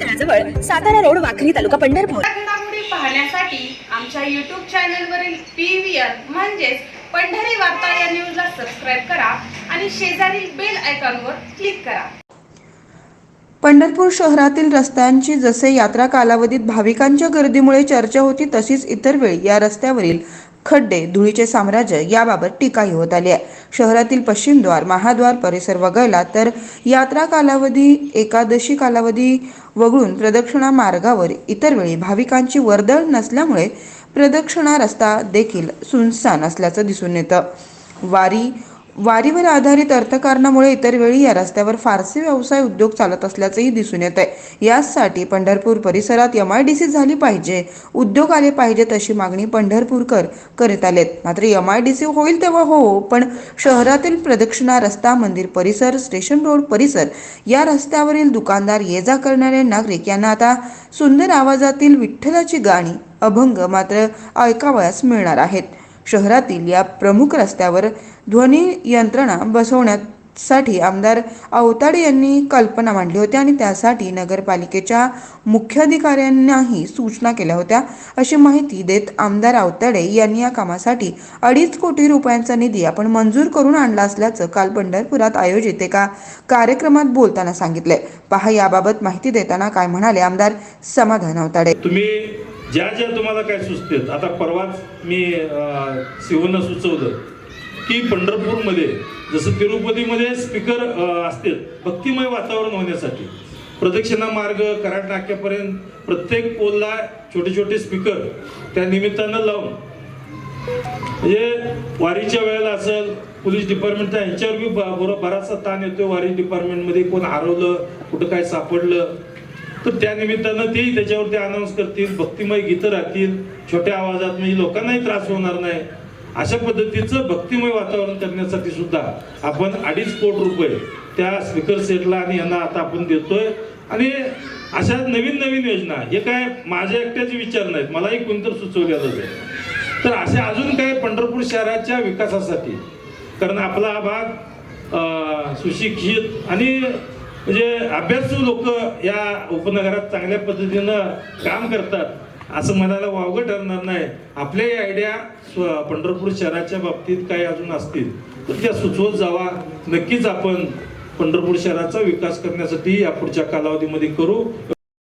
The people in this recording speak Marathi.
तळाजवळ सातारा रोड वाखरी तालुका पंढरपूर. पाहण्यासाठी आमच्या युट्यूब चॅनलवरील पी व्ही आर म्हणजेच पंढरी वार्ता या न्यूजला सबस्क्राईब करा आणि शेजारील बेल आयकॉनवर क्लिक करा. पंढरपूर शहरातील रस्त्यांची जसे यात्रा कालावधीत भाविकांच्या गर्दीमुळे चर्चा होती तशीच इतर वेळी या रस्त्यावरील खड्डे धुळीचे साम्राज्य याबाबत टीकाही होत आली आहे. शहरातील पश्चिमद्वार महाद्वार परिसर वगळला तर यात्रा कालावधी एकादशी कालावधी वगळून प्रदक्षिणा मार्गावर इतर वेळी भाविकांची वर्दळ नसल्यामुळे प्रदक्षिणा रस्ता देखील सुनसान असल्याचं दिसून येतं. वारी वारीवर आधारित अर्थकारणामुळे इतर वेळी या रस्त्यावर फारसे व्यवसाय उद्योग चालत असल्याचंही दिसून येत आहे याचसाठी पंढरपूर परिसरात एम आय डी सी झाली पाहिजे. उद्योग आले पाहिजेत अशी मागणी पंढरपूरकर करीत आलेत. मात्र एम आय डी सी होईल तेव्हा हो पण शहरातील प्रदक्षिणा रस्ता मंदिर परिसर स्टेशन रोड परिसर या रस्त्यावरील दुकानदार ये जा करणारे नागरिक यांना आता सुंदर आवाजातील विठ्ठलाची गाणी अभंग मात्र ऐकावयास मिळणार आहेत. शहरातील या प्रमुख रस्त्यावर ध्वनी यंत्रणा बसवण्यासाठी आमदार अवताडे यांनी कल्पना मांडली होती आणि त्यासाठी नगरपालिकेच्या मुख्याधिकाऱ्यांनाही सूचना केल्या होत्या. अशी माहिती देत आमदार अवताडे यांनी या कामासाठी अडीच कोटी रुपयांचा निधी आपण मंजूर करून आणला असल्याचं काल पंढरपुरात आयोजित एका कार्यक्रमात बोलताना सांगितले पहा याबाबत माहिती देताना काय म्हणाले आमदार समाधान अवताडे तुम्ही ज्या ज्या तुम्हाला काय सुचते आता परवाच मी शिवनं सुचवलं की पंढरपूरमध्ये जसं तिरुपतीमध्ये स्पीकर असतील भक्तिमय वातावरण होण्यासाठी प्रदक्षिणा मार्ग कराड नाक्यापर्यंत प्रत्येक पोलला छोटे छोटे स्पीकर त्या निमित्तानं लावून म्हणजे वारीच्या वेळेला असेल पोलीस डिपार्टमेंटचा यांच्यावर बी ब- बराचसा ताण येतो वारी डिपार्टमेंटमध्ये कोण हरवलं कुठं काय सापडलं तर त्या निमित्तानं तेही त्याच्यावरती अनाऊन्स करतील भक्तिमय गीतं राहतील. छोट्या आवाजात म्हणजे लोकांनाही त्रास होणार नाही. अशा पद्धतीचं भक्तिमय वातावरण करण्यासाठी सुद्धा आपण अडीच कोट रुपये त्या स्पीकर सेटला आणि यांना आता आपण देतोय. आणि अशा नवीन नवीन योजना हे काय माझ्या एकट्याचे विचार नाहीत. मलाही कोणतर सुचवलेलंच आहे. तर असे अजून काय पंढरपूर शहराच्या विकासासाठी? कारण आपला हा भाग सुशिक्षित आणि म्हणजे अभ्यासू लोक या उपनगरात चांगल्या पद्धतीनं काम करतात असं म्हणायला वावगं ठरणार नाही. आपल्याही आयडिया स्व- पंढरपूर शहराच्या बाबतीत काही अजून असतील तर त्या सुचवत जावा. नक्कीच आपण पंढरपूर शहराचा विकास करण्यासाठी या पुढच्या कालावधीमध्ये करू.